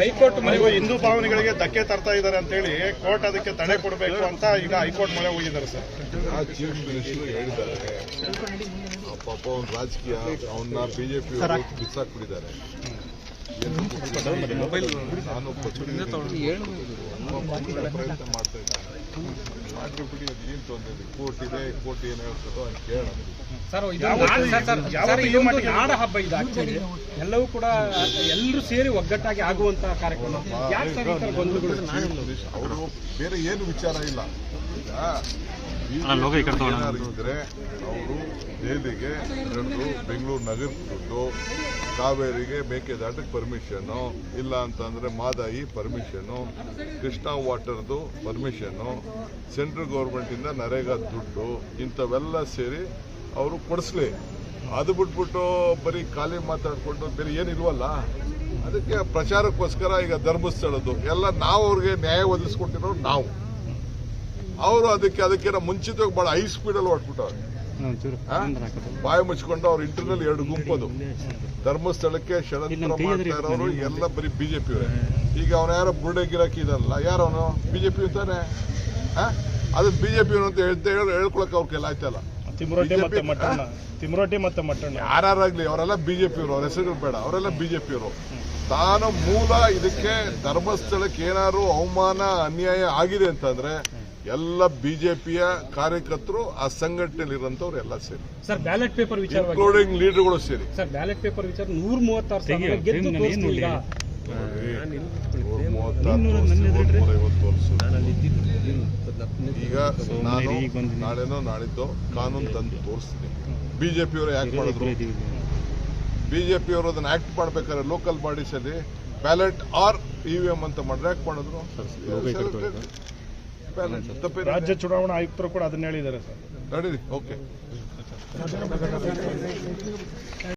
High court ನೀವು ಹಿಂದೂ ಭಾವನೆಗಳಿಗೆ ಧಕ್ಕೆ ತರ್ತಾ ಇದ್ದಾರೆ ಅಂತ ಹೇಳಿ ಕೋರ್ಟ್ ಅದಕ್ಕೆ ತಡೆ ಕೊಡಬೇಕು ಅಂತ ಈಗ ಹೈಕೋರ್ಟ್ ಮೊರೆ ಹೋಗಿದ್ದಾರೆ ಸರ್. ಆ ಚೀಫ್ ಮಿನಿಸ್ಟರ್ ಹೇಳಿದ್ದಾರೆ. ಆ ಪಾಪ ಅವ್ನ ರಾಜಕೀಯ ಅವನ್ನ ಬಿಜೆಪಿ ಬಿಸಾಕ್ಬಿಟ್ಟಿದ್ದಾರೆ. ನಾನು ಪ್ರಯತ್ನ ಮಾಡ್ತಾ ಇದ್ದೇನೆ. ಮಾಡ್ರಿ ಬಿಡಿ ಅದು ಏನ್ ತೊಂದರೆ ಇದೆ ಕೋರ್ಟ್ ಇದೆ ಕೋರ್ಟ್ ಏನ್ ಹೇಳ್ತದೋ ಅಂತ ಕೇಳೋಣ. ಸರ್ ಇದು ನಾಡ- ಸರ್, ಸರ್, ಯಾವತ್ತೂ ಸರ್, ಇದೊಂದು ನಾಡ ಹಬ್ಬ ಇದು ಆಕ್ಚುಲಿ ಎಲ್ಲವೂ ಕೂಡ ಎಲ್ಲರೂ ಸೇರಿ ಒಗ್ಗಟ್ಟಾಗಿ ಆಗುವಂತ ಕಾರ್ಯಕ್ರಮ. ಯಾಕೆ ಸರ್ ಈ ತರ ಗೊಂದಲಗಳು? ಅವರು ಬೇರೆ ಏನು ವಿಚಾರ ಇಲ್ಲ. ಈಗ ಏನಾದ್ರು ಇದ್ರೆ ಅವರು ದೆಹಲಿಗೆ ನಡೆದು ಬೆಂಗಳೂರು ನಗರಕ್ಕೆ ದುಡ್ಡು ಕಾವೇರಿಗೆ ಮೇಕೆದಾಟಕ್ಕೆ ಪರ್ಮಿಷನ್ನು ಇಲ್ಲ ಅಂತಂದರೆ ಮಾದಾಯಿ ಪರ್ಮಿಷನ್ನು ಕೃಷ್ಣಾ ವಾಟರ್ದು ಪರ್ಮಿಷನ್ನು ಸೆಂಟ್ರಲ್ ಗೌರ್ಮೆಂಟಿಂದ ನರೇಗಾ ದುಡ್ಡು ಇಂಥವೆಲ್ಲ ಸೇರಿ ಅವರು ಕೊಡಿಸ್ಲಿ. ಅದು ಬಿಟ್ಬಿಟ್ಟು ಬರೀ ಖಾಲಿ ಮಾತಾಡಿಕೊಂಡು ಬೇರೆ ಏನಿಲ್ವಲ್ಲ ಅದಕ್ಕೆ ಪ್ರಚಾರಕ್ಕೋಸ್ಕರ ಈಗ ಧರ್ಮಸ್ಥಳದ್ದು. ಎಲ್ಲ ನಾವು ಅವ್ರಿಗೆ ನ್ಯಾಯ ಒದಗಿಸ್ಕೊಟ್ಟಿರೋ ನಾವು. ಅವರು ಅದಕ್ಕೆ ಅದಕ್ಕಿಂತ ಮುಂಚಿತವಾಗಿ ಬಹಳ ಹೈ ಸ್ಪೀಡಲ್ಲಿ ಹೊಟ್ಬಿಟ್ಟವ್ರೆ ಆ? ಬಾಯಿ ಮುಚ್ಕೊಂಡು ಅವ್ರ ಇಂಟರ್ನಲ್ ಎರಡು ಗುಂಪದು ಧರ್ಮಸ್ಥಳಕ್ಕೆ ಷಡಂತ್ರ ಮಾಡ್ತಾ ಇರೋರು ಎಲ್ಲ ಬರೀ ಬಿಜೆಪಿಯವರೇ ಈಗ ಅವನ ಯಾರೋ ಬುರುಡೆ ಗಿರಾಕಿ ಇದಲ್ಲ ಯಾರವನು ಬಿಜೆಪಿ ಅಂತಾನೆ ಆ? ಅದು ಬಿಜೆಪಿ ಅಂತ ಹೇಳ್ತಾ ಹೇಳಿ ಹೇಳ್ಕೊಳಕ್ ಅವ್ರ ಕೈಲಿ ಆಯ್ತಲ್ಲ. ತಿಮ್ರೋಟಿ ಮತ್ತೆ BJP, ಮಟ್ಟಣ್ಣ. ತಿಮ್ರೋಟಿ ಮತ್ತೆ ಮಟ್ಟಣ್ಣ. ಯಾರಾಗ್ಲಿ ಅವರೆಲ್ಲ ಬಿಜೆಪಿಯವರು ಅವ್ರ ಹೆಸರು ಬೇಡ. ಅವರೆಲ್ಲ ಬಿಜೆಪಿಯವರು ತಾನು ಮೂಲ ಇದಕ್ಕೆ ಧರ್ಮಸ್ಥಳಕ್ಕೆ ಏನಾದ್ರು ಅವಮಾನ ಅನ್ಯಾಯ ಆಗಿದೆ ಅಂತಂದ್ರೆ ಎಲ್ಲ ಬಿಜೆಪಿಯ ಕಾರ್ಯಕರ್ತರು ಆ ಸಂಘಟನೆಯಲ್ಲಿ ಇರುವಂತವ್ರು ಎಲ್ಲ ಸೇರಿ. ಸರ್ ಬ್ಯಾಲೆಟ್ ಪೇಪರ್ ವಿಚಾರ ಇನ್ಕ್ಲೂಡಿಂಗ್ ಲೀಡರ್ಗಳು ಸೇರಿ. ಸರ್ ಬ್ಯಾಲೆಟ್ ಪೇಪರ್ ವಿಚಾರ ನೂರ ಮೂವತ್ತಾರು ಸಾವಿರ ಗೆದ್ದು ತೋರಿಸ್ತು ಈಗ. ಮೂವತ್ತಾರು ಐವತ್ತು ವರ್ಷ ಈಗ ನಾನು ನಾಳೆನೋ ನಾಳಿದ್ದೋ ಕಾನೂನು ತಂದು ತೋರಿಸ್ತೀನಿ. ಬಿಜೆಪಿಯವರು ಯಾಕೆ ಮಾಡಿದ್ರು. ಬಿಜೆಪಿಯವರು ಅದನ್ನ ಆಕ್ಟ್ ಮಾಡ್ಬೇಕಾದ್ರೆ ಲೋಕಲ್ ಬಾಡೀಸ್ ಅಲ್ಲಿ ballot or E V M ಅಂತ ಮಾಡಿದ್ರೆ. ಯಾಕೆ ಮಾಡಿದ್ರು? ರಾಜ್ಯ ಚುನಾವಣಾ ಆಯುಕ್ತರು ಕೂಡ ಅದನ್ನ ಹೇಳಿದ್ದಾರೆ ಸರ್. ಓಕೆ.